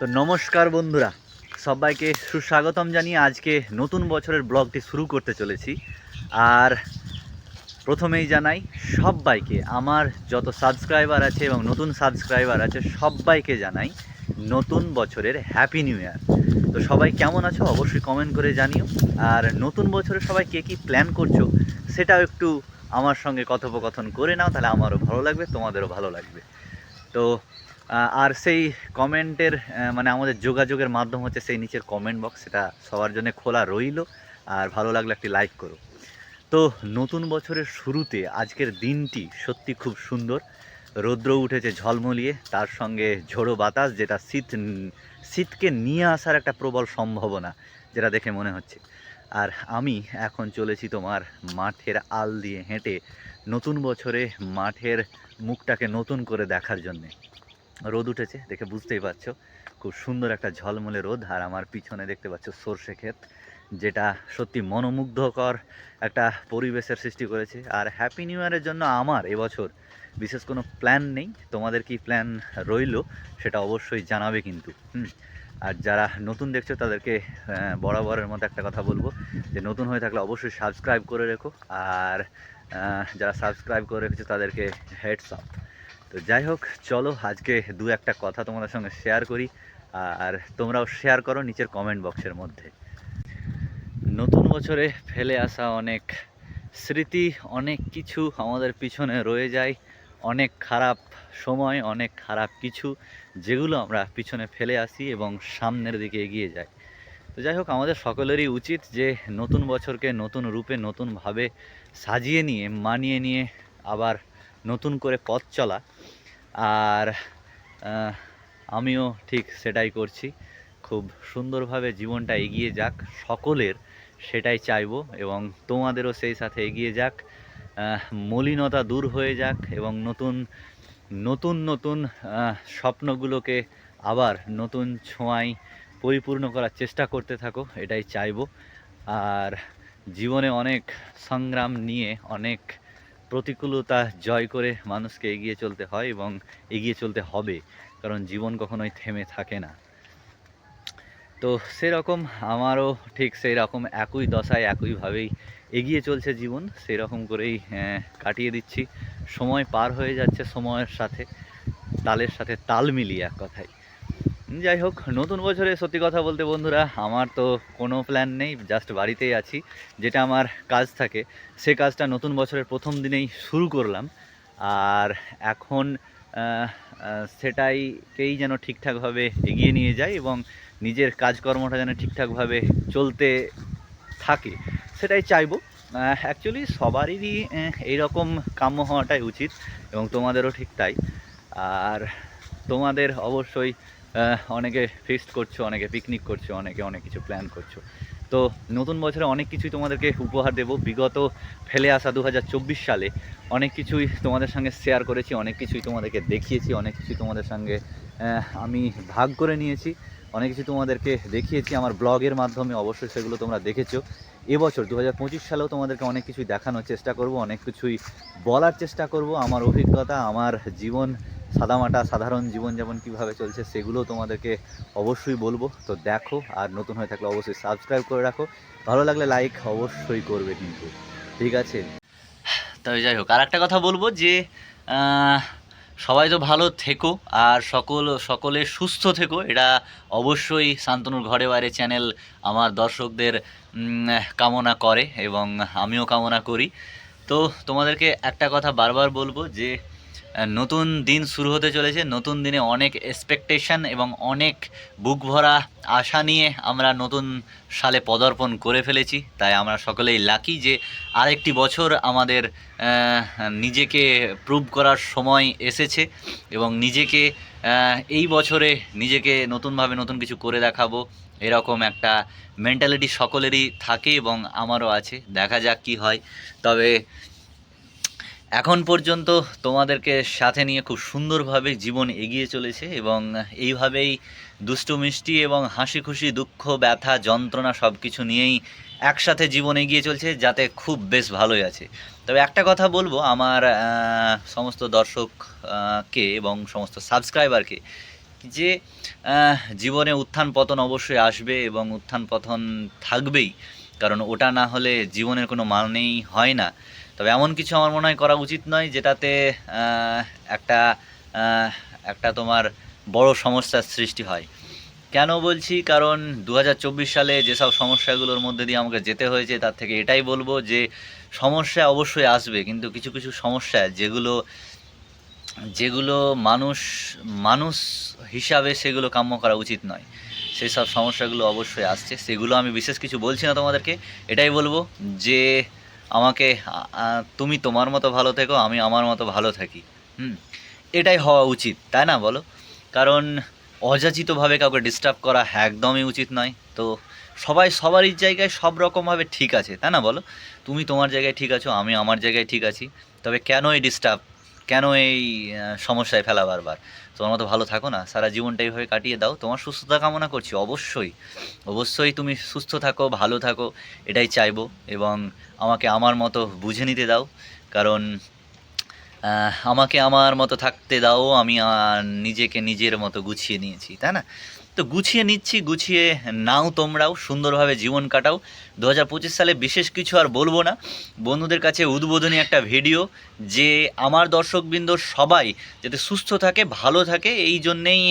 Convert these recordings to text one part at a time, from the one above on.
তো নমস্কার বন্ধুরা, সবাইকে সুস্বাগতম জানিয়ে আজকে নতুন বছরের ব্লগটি শুরু করতে চলেছি। আর প্রথমেই জানাই, সবাইকে, আমার যত সাবস্ক্রাইবার আছে এবং নতুন সাবস্ক্রাইবার আছে, সবাইকে জানাই নতুন বছরের হ্যাপি নিউ ইয়ার তো সবাই কেমন আছো? অবশ্যই কমেন্ট করে জানিও। আর নতুন বছরে সবাই কে কী প্ল্যান করছ, সেটাও একটু আমার সঙ্গে কথোপকথন করে নাও, তাহলে আমারও ভালো লাগবে, তোমাদেরও ভালো লাগবে। তো আর সেই কমেন্টের মানে আমাদের যোগাযোগের মাধ্যম হচ্ছে সেই নিচের কমেন্ট বক্স, সেটা সবার জন্য খোলা রইল, আর ভালো লাগলে একটি লাইক করো। তো নতুন বছরের শুরুতে আজকের দিনটি সত্যি খুব সুন্দর। রৌদ্র উঠেছে ঝলমলিয়ে, তার সঙ্গে ঝোড়ো বাতাস, যেটা শীত, শীতকে নিয়ে আসার একটা প্রবল সম্ভাবনা, যেটা দেখে মনে হচ্ছে। আর আমি এখন চলেছি তোমার মাঠের আল দিয়ে হেঁটে নতুন বছরে মাঠের মুখটাকে নতুন করে দেখার জন্যে। রোদ উঠেছে, দেখে বুঝতেই পারছ। খুব সুন্দর একটা ঝলমলে রোদ, আর আমার পিছনে দেখতে পাচ্ছ সর্ষে ক্ষেত, যেটা সত্যি মনোমুগ্ধকর একটা পরিবেশের সৃষ্টি করেছে। আর হ্যাপি নিউ ইয়ারের জন্য আমার এবছর বিশেষ কোনো প্ল্যান নেই। তোমাদের কি প্ল্যান রইল, সেটা অবশ্যই জানাবে কিন্তু। আর যারা নতুন দেখছ, তাদেরকে বরাবরের মতো একটা কথা বলব, যে নতুন হয়ে থাকলে অবশ্যই সাবস্ক্রাইব করে রেখো। আর যারা সাবস্ক্রাইব করে রেখেছো, তাদেরকে হেডস আপ তো যাই হোক, চলো আজকে দু একটা কথা তোমাদের সঙ্গে শেয়ার করি, আর তোমরাও শেয়ার করো নিচের কমেন্ট বক্সের মধ্যে। নতুন বছরে ফেলে আসা অনেক স্মৃতি, অনেক কিছু আমাদের পিছনে রয়ে যায়, অনেক খারাপ সময়, অনেক খারাপ কিছু যেগুলো আমরা পিছনে ফেলে আসি এবং সামনের দিকে এগিয়ে যাই। তো যাই হোক, আমাদের সকলেরই উচিত যে নতুন বছরকে নতুন রূপে নতুনভাবে সাজিয়ে নিয়ে, মানিয়ে নিয়ে আবার নতুন করে পথ চলা। আর আমিও ঠিক সেটাই করছি। খুব সুন্দরভাবে জীবনটা এগিয়ে যাক, সকলের সেটাই চাইব এবং তোমাদেরও সেই সাথে এগিয়ে যাক। মলিনতা দূর হয়ে যাক এবং নতুন নতুন নতুন স্বপ্নগুলোকে আবার নতুন ছোঁয়ায় পরিপূর্ণ করার চেষ্টা করতে থাকো, এটাই চাইব। আর জীবনে অনেক সংগ্রাম নিয়ে অনেক প্রতিকূলতা জয় করে মানুষকে এগিয়ে চলতে হয় এবং এগিয়ে চলতে হবে, কারণ জীবন কখনোই থেমে থাকে না। তো সেরকম আমারও ঠিক সেই রকম একই দশায় একইভাবেই এগিয়ে চলছে জীবন সেই রকম করেই কাটিয়ে দিচ্ছি। সময় পার হয়ে যাচ্ছে সময়ের সাথে, তালের সাথে তাল মিলিয়ে এক কথায়। যাই হোক নতুন বছরে সত্যি কথা বলতে বন্ধুরা, আমার তো কোনো প্ল্যান নেই জাস্ট বাড়িতেই আছি, যেটা আমার কাজ থাকে। সে কাজটা নতুন বছরের প্রথম দিনেই শুরু করলাম। আর এখন সেটাইকেই যেন ঠিকঠাকভাবে এগিয়ে নিয়ে যায় এবং নিজের কাজকর্মটা যেন ঠিকঠাকভাবে চলতে থাকে, সেটাই চাইব। অ্যাকচুয়ালি সবারই এইরকম কাম্য হওয়াটাই উচিত এবং তোমাদেরও ঠিক তাই। আর তোমাদের অবশ্যই অনেকে ফিস্ট করছ, অনেকে পিকনিক করছ, অনেকে অনেক কিছু প্ল্যান করছ। তো নতুন বছরে অনেক কিছুই তোমাদেরকে উপহার দেব। বিগত ফেলে আসা দু হাজার চব্বিশ সালে অনেক কিছুই তোমাদের সঙ্গে শেয়ার করেছি, অনেক কিছুই তোমাদেরকে দেখিয়েছি, অনেক কিছুই তোমাদের সঙ্গে আমি ভাগ করে নিয়েছি, অনেক কিছু তোমাদেরকে দেখিয়েছি। আমার ব্লগের মাধ্যমে অবশ্যই সেগুলো তোমরা দেখেছ। এবছর দু হাজার পঁচিশ সালেও তোমাদেরকে অনেক কিছুই দেখানোর চেষ্টা করব, অনেক কিছুই বলার চেষ্টা করব। আমার অভিজ্ঞতা, আমার জীবন সাদামাটা, সাধারণ জীবনযাপন কীভাবে চলছে সেগুলো তোমাদেরকে অবশ্যই বলব। তো দেখো, আর নতুন হয়ে থাকলে অবশ্যই সাবস্ক্রাইব করে রাখো। ভালো লাগলে লাইক অবশ্যই করবে কিন্তু। ঠিক আছে? তবে যাই হোক আর একটা কথা বলব যে সবাই তো ভালো থেকো আর সকল, সকলে সুস্থ থেকো। এটা অবশ্যই শান্তনুর ঘরে বাইরে চ্যানেল আমার দর্শকদের কামনা করে এবং আমিও কামনা করি। তো তোমাদেরকে একটা কথা বারবার বলব যে নতুন দিন শুরু হতে চলেছে। নতুন দিনে অনেক এক্সপেকটেশন এবং অনেক বুক ভরা আশা নিয়ে আমরা নতুন সালে পদার্পণ করে ফেলেছি। তাই আমরা সকলেই লাকি যে আরেকটি বছর আমাদের নিজেকে প্রুভ করার সময় এসেছে এবং নিজেকে এই বছরে নিজেকে নতুনভাবে নতুন কিছু করে দেখাবো। এরকম একটা মেন্টালিটি সকলেরই থাকে এবং আমারও আছে। দেখা যাক কি হয়। তবে এখন পর্যন্ত তোমাদেরকে সাথে নিয়ে খুব সুন্দরভাবে জীবন এগিয়ে চলেছে এবং এইভাবেই দুষ্টু মিষ্টি এবং হাসি খুশি, দুঃখ, ব্যথা, যন্ত্রণা সব কিছু নিয়েই একসাথে জীবন এগিয়ে চলছে, যাতে খুব বেশ ভালোই আছে। তবে একটা কথা বলব, আমার সমস্ত দর্শককে এবং সমস্ত সাবস্ক্রাইবারকে যে জীবনে উত্থান পতন অবশ্যই আসবে এবং উত্থান পতন থাকবেই, কারণ ওটা না হলে জীবনের কোনো মানেই হয় না। তবে এমন কিছু আমার মনে হয় করা উচিত নয়, যেটাতে একটা একটা তোমার বড় সমস্যার সৃষ্টি হয়। কেন বলছি? কারণ দু হাজার চব্বিশ সালে যেসব সমস্যাগুলোর মধ্যে দিয়ে আমাকে যেতে হয়েছে, তার থেকে এটাই বলব যে, সমস্যা অবশ্যই আসবে, কিন্তু কিছু কিছু সমস্যা যেগুলো যেগুলো মানুষ মানুষ হিসাবে সেগুলো কাম্য করা উচিত নয়। সেই সব সমস্যাগুলো অবশ্যই আসছে। সেগুলো আমি বিশেষ কিছু বলছি না তোমাদেরকে, এটাই বলব যে আমাকে তুমি তোমার মতো ভালো থেকো, আমি আমার মতো ভালো থাকি। হুম? এটাই হওয়া উচিত, তাই না বলো? কারণ অযাচিতভাবে কাউকে ডিস্টার্ব করা একদমই উচিত নয়। তো সবাই সবারই জায়গায় সব রকমভাবে ঠিক আছে, তাই না বলো? তুমি তোমার জায়গায় ঠিক আছো, আমি আমার জায়গায় ঠিক আছি। তবে কেন এই ডিস্টার্ব কেন এই সমস্যায় ফেলা বারবার? তোমার মতো ভালো থাকো না, সারা জীবনটা এইভাবে কাটিয়ে দাও। তোমার সুস্থতা কামনা করছি, অবশ্যই। অবশ্যই তুমি সুস্থ থাকো, ভালো থাকো, এটাই চাইব এবং আমাকে আমার মতো বুঝে নিতে দাও। কারণ আমাকে আমার মতো থাকতে দাও, আমি নিজেকে নিজের মতো গুছিয়ে নিয়েছি, তাই না? তো গুছিয়ে নিচ্ছি, গুছিয়ে নাও তোমরাও, সুন্দরভাবে জীবন কাটাও। দু হাজার পঁচিশ সালে বিশেষ কিছু আর বলব না। বন্ধুদের কাছে উদ্বোধনী একটা ভিডিও যে আমার দর্শকবৃন্দ সবাই যাতে সুস্থ থাকে, ভালো থাকে, এই জন্যেই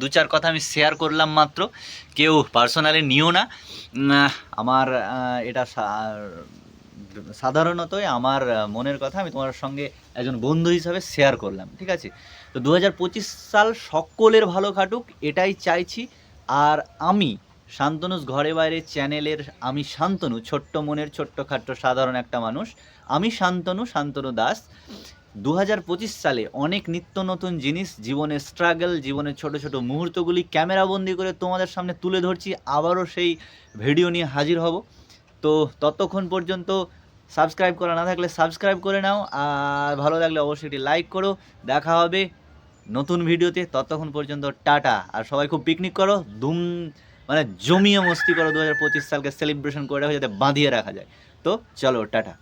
দু চার কথা আমি শেয়ার করলাম মাত্র। কেউ পার্সোনালি নিও না। আমার এটা সাধারণতই আমার মনের কথা আমি তোমার সঙ্গে একজন বন্ধু হিসাবে শেয়ার করলাম, ঠিক আছে? তো দু হাজার পঁচিশ সাল সকলের ভালো কাটুক এটাই চাইছি। আর আমি শান্তনুস ঘরে বাইরে চ্যানেলের আমি শান্তনু, ছোট্ট মনের ছোট্টখাট্ট সাধারণ একটা মানুষ। আমি শান্তনু শান্তনু দাস। দু হাজার পঁচিশ সালে অনেক নিত্য নতুন জিনিস, জীবনের স্ট্রাগল জীবনের ছোট ছোট মুহূর্তগুলি ক্যামেরাবন্দি করে তোমাদের সামনে তুলে ধরছি। আবারও সেই ভিডিও নিয়ে হাজির হব। তো ততক্ষণ পর্যন্ত সাবস্ক্রাইব করা না থাকলে সাবস্ক্রাইব করে নাও, আর ভালো লাগলে অবশ্যই একটি লাইক করো। দেখা হবে নতুন ভিডিওতে, ততক্ষণ পর্যন্ত টাটা। আর সবাই খুব পিকনিক করো, ধুম মানে জমিয়ে মস্তি করো, দু হাজার পঁচিশ সালকে সেলিব্রেশন করে রাখো, যাতে বাঁধিয়ে রাখা যায়। তো চলো, টাটা।